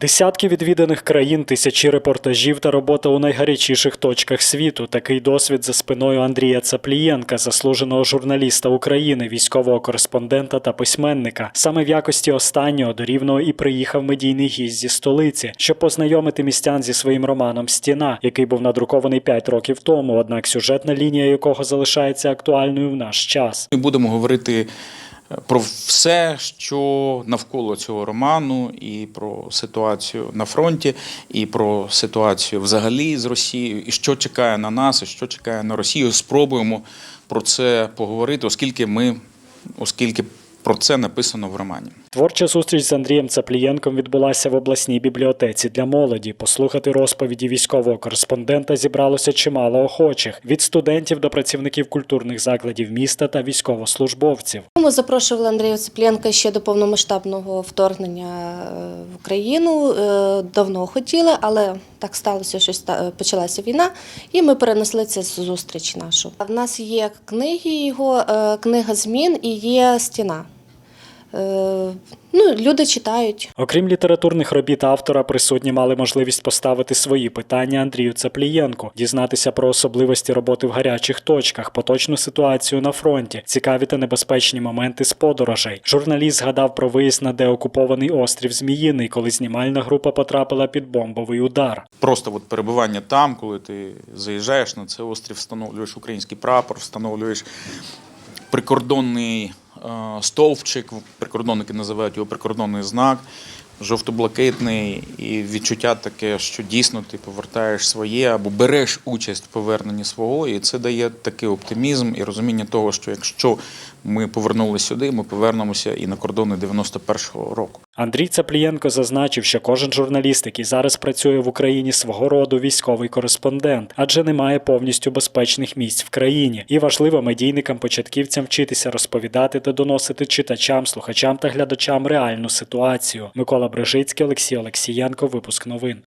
Десятки відвіданих країн, тисячі репортажів та робота у найгарячіших точках світу. Такий досвід за спиною Андрія Цаплієнка, заслуженого журналіста України, військового кореспондента та письменника. Саме в якості останнього до рівного і приїхав медійний гість зі столиці, щоб познайомити містян зі своїм романом Стіна, який був надрукований 5 років тому. Однак сюжетна лінія якого залишається актуальною в наш час. Ми будемо говорити про все, що навколо цього роману, і про ситуацію на фронті, і про ситуацію взагалі з Росією, і що чекає на нас, і що чекає на Росію. Спробуємо про це поговорити, оскільки ми, оскільки про це написано в романі. Творча зустріч з Андрієм Цаплієнком відбулася в обласній бібліотеці для молоді. Послухати розповіді військового кореспондента зібралося чимало охочих від студентів до працівників культурних закладів міста та військовослужбовців. Ми запрошували Андрія Цеплєнка ще до повномасштабного вторгнення е, в Україну. Е, Давно хотіли, але так сталося, що почалася війна, і ми перенесли цю зустріч нашу. В нас є книги його, е, книга змін і є стіна. Е, Ну, люди читають. Окрім літературних робіт автора, присутні мали можливість поставити свої питання Андрію Цаплієнку, дізнатися про особливості роботи в гарячих точках, поточну ситуацію на фронті, цікаві та небезпечні моменти з подорожей. Журналіст згадав про виїзд на деокупований острів Зміїний, коли знімальна група потрапила під бомбовий удар. Просто от перебування там, коли ти заїжджаєш на цей острів, встановлюєш український прапор, встановлюєш прикордонний стовпчик, прикордонники називають його прикордонний знак, жовто-блакитний, і відчуття таке, що дійсно ти повертаєш своє або береш участь в поверненні свого, і це дає такий оптимізм і розуміння того, що якщо ми повернулися сюди, ми повернемося і на кордони 91-го року. Андрій Цаплієнко зазначив, що кожен журналіст, який зараз працює в Україні, свого роду військовий кореспондент, адже немає повністю безпечних місць в країні. І важливо медійникам початківцям вчитися розповідати та доносити читачам, слухачам та глядачам реальну ситуацію. Микола Брижицький, Олексій Олексієнко. Випуск новин.